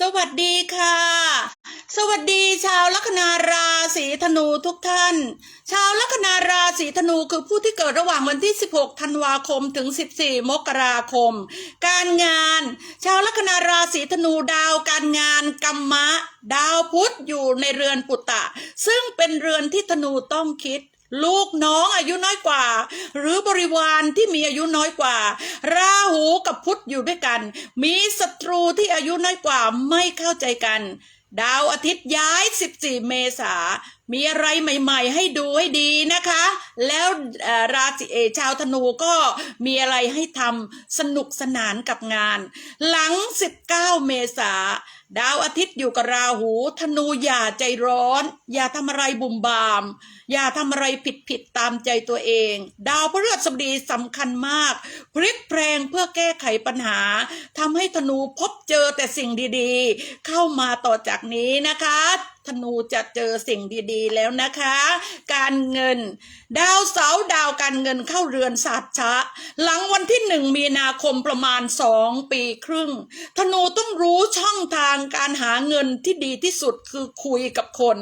สวัสดีค่ะ สวัสดีชาวลัคนาราศีธนูทุกท่าน ชาวลัคนาราศีธนูคือผู้ที่เกิดระหว่างวันที่ 16 ธันวาคมถึง 14 มกราคม การงาน ชาวลัคนาราศีธนูดาวการงานกัมมะ ดาวพุธอยู่ในเรือนปุตตะ ซึ่งเป็นเรือนที่ธนูต้องคิด ลูกน้องอายุน้อยกว่า หรือบริวารที่มีอายุน้อยกว่า ราหูกับพุธอยู่ด้วยกัน มีศัตรูที่อายุน้อยกว่าไม่เข้าใจกัน ดาวอาทิตย์ย้าย 14 เมษามีอะไรใหม่ ๆ ให้ดูให้ดีนะคะ แล้วราศีเอชาวธนูก็มีอะไรให้ทำสนุกสนานกับงาน หลัง 19 เมษา ดาวอาทิตย์อยู่กับราหู ธนูอย่าใจร้อน อย่าทำอะไรบุ่มบาม อย่าทำอะไรผิดผิดตามใจตัวเอง ดาวพฤหัสบดีสำคัญมาก พลิกแปลงเพื่อแก้ไขปัญหาทำให้ธนูพบเจอแต่สิ่งดีๆ เข้ามาต่อจากนี้นะคะ ธนูจะเจอสิ่งดีๆ แล้วนะคะ การเงิน ดาวเสาร์ดาวการเงินเข้าเรือนศาสตช้าหลังวันที่หนึ่งมีนาคมประมาณสองปีครึ่ง ธนูต้องรู้ช่องทางการหาเงินที่ดีที่สุดคือคุยกับคน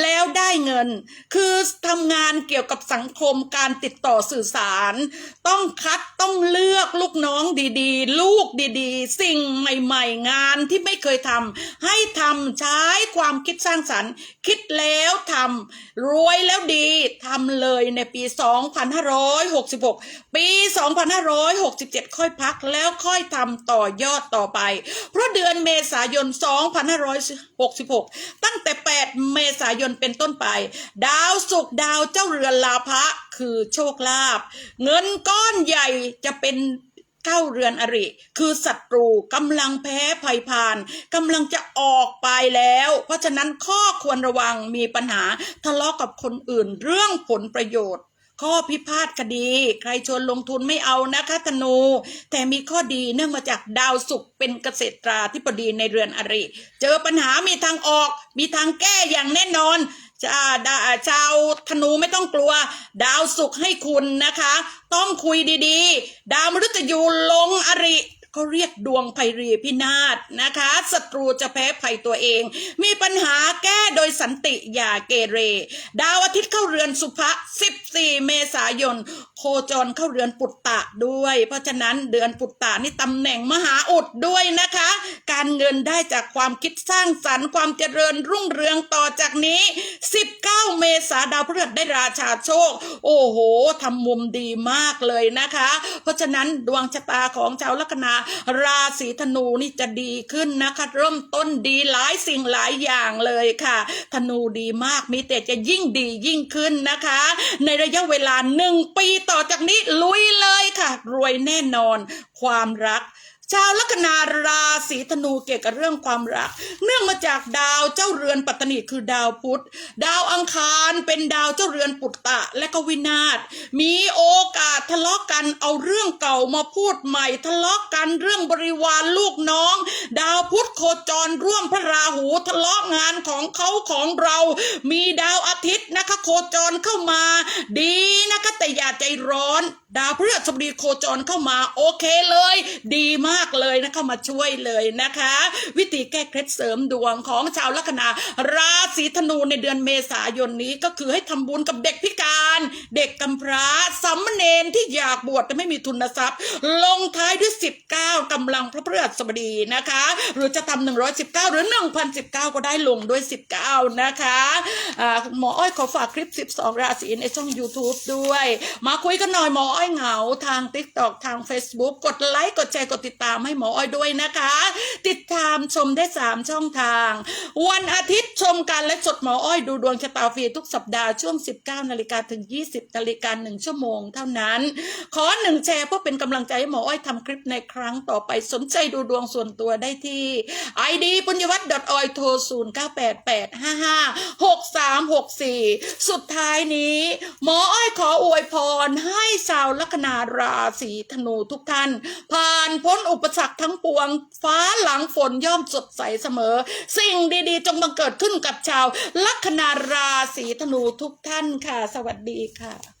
แล้วได้เงิน คือทำงานเกี่ยวกับสังคมการติดต่อสื่อสาร ต้องคัดต้องเลือกลูกน้องดีๆ ลูกดีๆ สิ่งใหม่ ๆ งานที่ไม่เคยทำให้ทำใช้ความคิดสร้างสรรค์ คิดแล้วทำรวยแล้วดีทำเลยในปี 2566 ปี 2567 ค่อยพักแล้วค่อยทำต่อยอดต่อไป เพราะเดือนเมษายน 2566 ตั้งแต่ 8 เมษายนเป็นต้นไป ดาวศุกร์ดาวเจ้าเรือนลาภะคือโชคลาภเงินก้อนใหญ่จะเป็น เข้าเรือนอริ คือศัตรูกำลังแพ้ภัยพานกำลังจะออกไปแล้ว เพราะฉะนั้นข้อควรระวังมีปัญหาทะเลาะกับคนอื่นเรื่องผลประโยชน์ข้อพิพาทคดี ใครชวนลงทุนไม่เอานะคะธนู แต่มีข้อดีเนื่องมาจากดาวศุกร์เป็นเกษตราธิบดีในเรือนอริ เจอปัญหามีทางออก มีทางแก้อย่างแน่นอน จะดาชาวธนูไม่ต้องกลัว ดาวสุขให้คุณนะคะ ต้องคุยดีๆ ดาวมฤตยูลงอริ เขาเรียกดวงภัยรีพินาศนะคะศัตรูจะแพ้ภัยตัวเอง มีปัญหาแก้โดยสันติอย่าเกเร ดาวอาทิตย์เข้าเรือนสุภะ14 เมษายน โคจรเข้าเรือนปุตตะด้วย เพราะฉะนั้นเดือนปุตตะนี่ตำแหน่งมหาอุดด้วยนะคะ การเงินได้จากความคิดสร้างสรรค์ความเจริญรุ่งเรืองต่อจากนี้ 19 เมษาดาวพฤหัสได้ราชาโชค โอ้โหทำมุมดีมากเลยนะคะ เพราะฉะนั้นดวงชะตาของชาวลัคนาราศีธนูนี่จะดีขึ้นนะคะเริ่มต้นดีหลายสิ่งหลายอย่างเลยค่ะ ธนูดีมากมีแต่จะยิ่งดียิ่งขึ้นนะคะ ในระยะเวลาหนึ่งปีต่อจากนี้ลุยเลยค่ะ รวยแน่นอน ความรัก ชาวลัคนาราศีธนูเกี่ยวกับเรื่องความรัก เนื่องมาจากดาวเจ้าเรือนปัตตนีคือดาวพุธ ดาวอังคารเป็นดาวเจ้าเรือนปุตตะและก็วินาศมีโอกาสทะเลาะกันเอาเรื่องเก่ามาพูดใหม่ ทะเลาะกันเรื่องบริวารลูกน้อง ดาวพุธโคจรร่วมพระราหูทะเลาะงานของเขาของเรา มีดาวอาทิตย์นะคะโคจรเข้ามา ดีนะคะแต่อย่าใจร้อน ดาวพฤหัสบดีโคจรเข้ามาโอเคเลย ดีมากากเลยนะเข้ามาช่วยเลยนะคะ วิธีแก้เคล็ดเสริมดวงของชาวลัคนาราศีธนูในเดือนเมษายนนี้ก็คือให้ทำบุญกับเด็กพิการ เด็กกำพร้าสามเณรที่อยากบวชแต่ไม่มีทุนทรัพย์ ลงท้ายด้วย 19กำลังพระพฤหัสบดีนะคะ หรือจะทำ119 หรือ 1,019 ก็ได้ลงด้วย 19 นะคะหมออ้อยขอฝากคลิป 12 ราศีในช่อง YouTube ด้วย มาคุยกันหน่อยหมออ้อยเหงาทาง TikTok ทาง Facebook กดไลค์กดแชร์กดติดตามให้หมออ้อยด้วยนะคะ ติดตามชมได้ 3 ช่องทาง วันอาทิตย์ชมการและสดหมออ้อยดูดวงชะตาฟรีทุกสัปดาห์ช่วง 19นาฬิกาถึง 20นาฬิกา1ชั่วโมงเท่านั้น ขอหนึ่งแชร์เพื่อเป็นกำลังใจให้หมออ้อยทำคลิปในครั้งต่อไปสนใจดูดวงส่วนตัวได้ที่ id ปุญญวัฒน์ .oi โทร0988556364สุดท้ายนี้ หมออ้อยขออวยพรให้ชาวลัคนาราศีธนูทุกท่าน ผ่านพ้นอุปสรรคทั้งปวง ฟ้าหลังฝนย่อมสดใสเสมอ สิ่งดีๆ จงบังเกิดขึ้นกับชาว ลัคนาราศีธนูทุกท่านค่ะ สวัสดีค่ะ